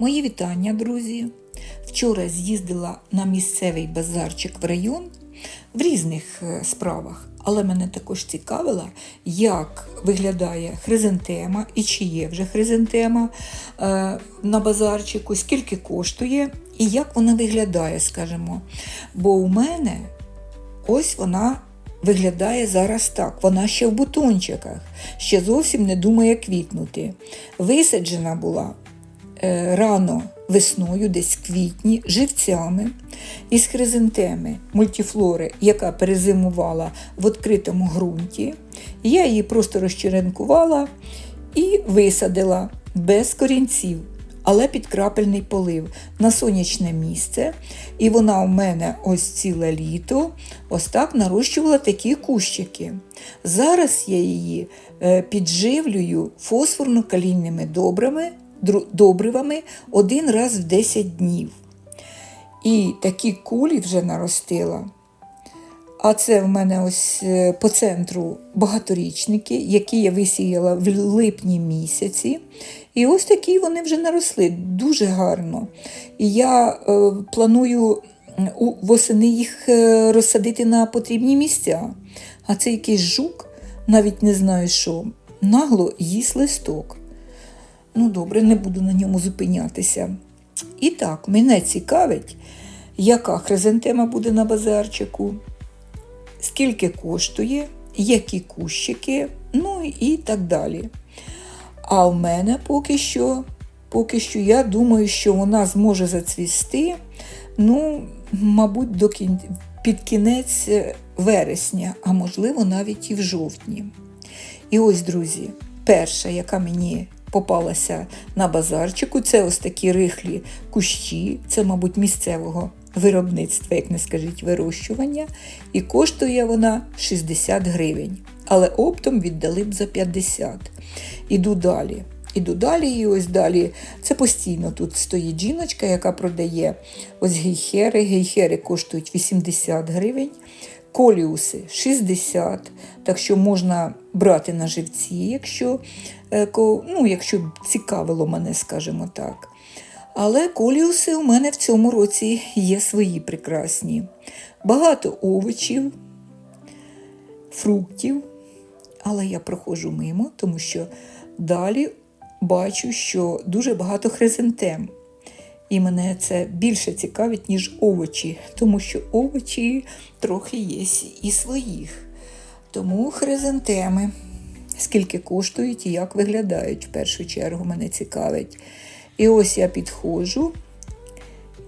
Мої вітання, друзі! Вчора з'їздила на місцевий базарчик в район в різних е, справах, але мене також цікавило, як виглядає хризантема і чи є вже хризантема е, на базарчику, скільки коштує і як вона виглядає, скажімо. Бо у мене ось вона виглядає зараз так. Вона ще в бутончиках, ще зовсім не думає квітнути. Висаджена була рано весною, десь квітні, живцями із хризантеми мультифлори, яка перезимувала в відкритому ґрунті. Я її просто розчеренкувала і висадила без корінців, але під крапельний полив на сонячне місце. І вона у мене ось ціле літо ось так нарощувала такі кущики. Зараз я її е, підживлюю фосфорно-калійними добрами, добривами один раз в 10 днів. І такі кулі вже наростила. А це в мене ось е, по центру багаторічники, які я висіяла в липні місяці. І ось такі вони вже наросли дуже гарно. І я е, планую восени їх е, розсадити на потрібні місця. А це якийсь жук, навіть не знаю що, нагло їсть листок. Ну, добре, не буду на ньому зупинятися. І так, мене цікавить, яка хризантема буде на базарчику, скільки коштує, які кущики, ну і так далі. А в мене поки що, поки що я думаю, що вона зможе зацвісти, ну, мабуть, до кін... під кінець е, вересня, а можливо навіть і в жовтні. І ось, друзі, перша, яка мені попалася на базарчику, це ось такі рихлі кущі, це, мабуть, місцевого виробництва, як не скажіть, вирощування. І коштує вона 60 гривень. Але оптом віддали б за 50. Іду далі. Іду далі, і ось далі. Це постійно тут стоїть жіночка, яка продає ось гейхери. Гейхери коштують 80 гривень, коліуси 60. Так що можна брати на живці, якщо, е, ну, якщо цікавило мене, скажімо так. Але коліуси у мене в цьому році є свої прекрасні. Багато овочів, фруктів, але я проходжу мимо, тому що далі бачу, що дуже багато хризантем. І мене це більше цікавить, ніж овочі, тому що овочі трохи є і своїх. Тому хризантеми, скільки коштують і як виглядають, в першу чергу мене цікавить. І ось я підходжу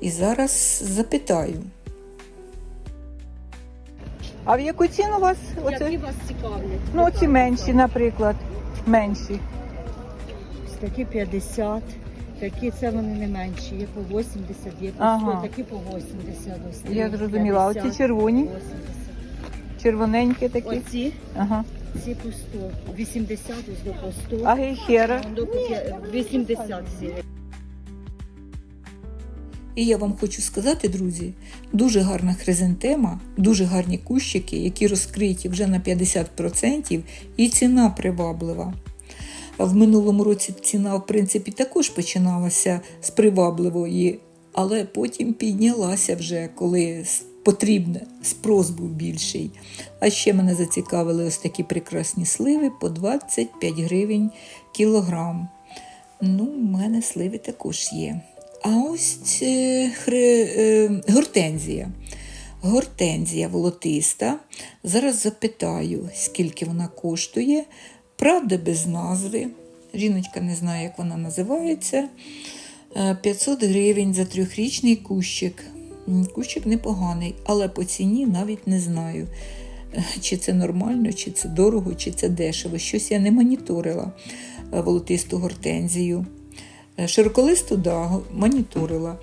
і зараз запитаю. А в яку ціну у вас? Які вас цікавлять? Ну, оці менші, наприклад. Менші. Такі 50, такі це вони не менші, є по 80, є по 100, Ага. такі по 80. Ось Я зрозуміла. А 50, оці червоні, 80. червоненькі такі. Оці, Ага. ці по 100, 80, ось до по 100. А гейхера? До по п'я- 80 всі. І я вам хочу сказати, друзі, дуже гарна хризантема, дуже гарні кущики, які розкриті вже на 50%, і ціна приваблива. В минулому році ціна, в принципі, також починалася з привабливої, але потім піднялася вже, коли потрібне, спрос був більший. А ще мене зацікавили ось такі прекрасні сливи по 25 гривень кілограм. Ну, у мене сливи також є. А ось е, хри, е, гортензія. Гортензія волотиста. Зараз запитаю, скільки вона коштує. Правда, без назви. Жіночка не знає, як вона називається. Е, 500 гривень за трьохрічний кущик. Кущик непоганий, але по ціні навіть не знаю, е, чи це нормально, чи це дорого, чи це дешево. Щось я не моніторила е, волотисту гортензію. Е, Широколисту, да, моніторила.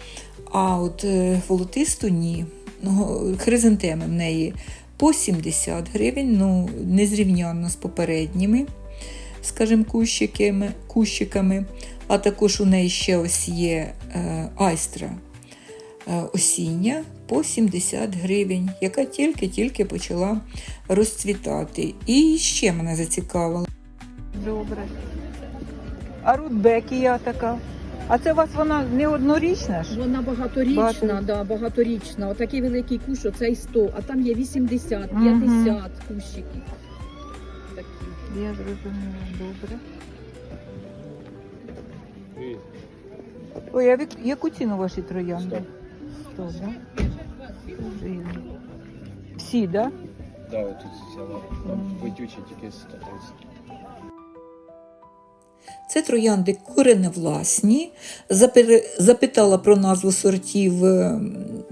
А от е, волотисту ні. Ну, хризантеми в неї по 70 гривень, ну, незрівнянно з попередніми, скажімо, кущиками, кущиками. А також у неї ще ось є е, айстра е, осіння по 70 гривень, яка тільки-тільки почала розцвітати. І ще мене зацікавило. Добре. А рудбекія така? А це у вас вона не однорічна ж? Вона багаторічна, Багато- да, багаторічна. Отакий великий кущ, оцей 100, а там є 80, Мгм. 50 кущиків. Я зрозуміла, добре. Ой, а вік- яку ціну ваші троянди? 100, да? Дивно. Всі, так? Да? Да, вот тут взяла. Витючі тільки 130. Це троянди кореневласні. Запер- Запитала про назву сортів. е,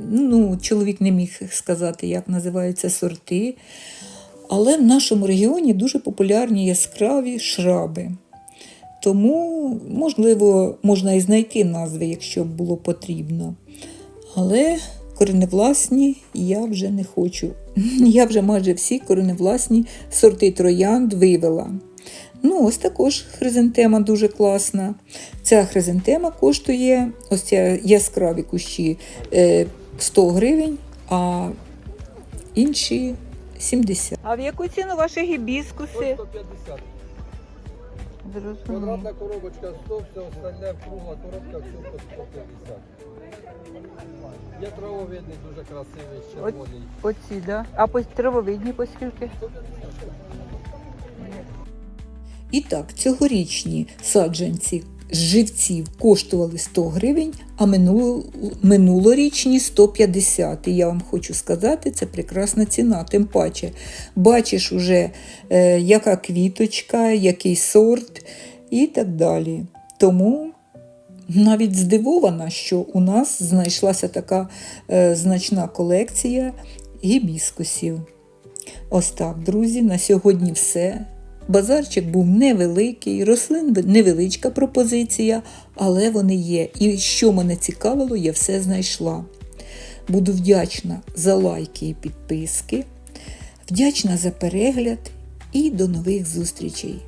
Ну, чоловік не міг сказати, як називаються сорти. Але в нашому регіоні дуже популярні яскраві шраби. Тому, можливо, можна і знайти назви, якщо б було потрібно. Але кореневласні я вже не хочу. Я вже майже всі кореневласні сорти троянд вивела. Ну, ось також хризантема дуже класна. Ця хризантема коштує ось ця яскраві кущі е, 100 гривень, а інші 70. А в яку ціну ваші гібіскуси? 150. Зрозуміло. Квадратна коробочка 100, все остальне кругла коробка, все по 150. Є травовидний, дуже красивий, червоний. Оці, да? А по травовидні по скільки? І так, цьогорічні саджанці живців коштували 100 гривень, а минуло, минулорічні 150. І я вам хочу сказати, це прекрасна ціна. Тим паче, бачиш уже, е, яка квіточка, який сорт і так далі. Тому навіть здивована, що у нас знайшлася така е, значна колекція гібіскусів. Ось так, друзі, на сьогодні все. Базарчик був невеликий, рослин невеличка пропозиція, але вони є. І що мене цікавило, я все знайшла. Буду вдячна за лайки і підписки, вдячна за перегляд і до нових зустрічей!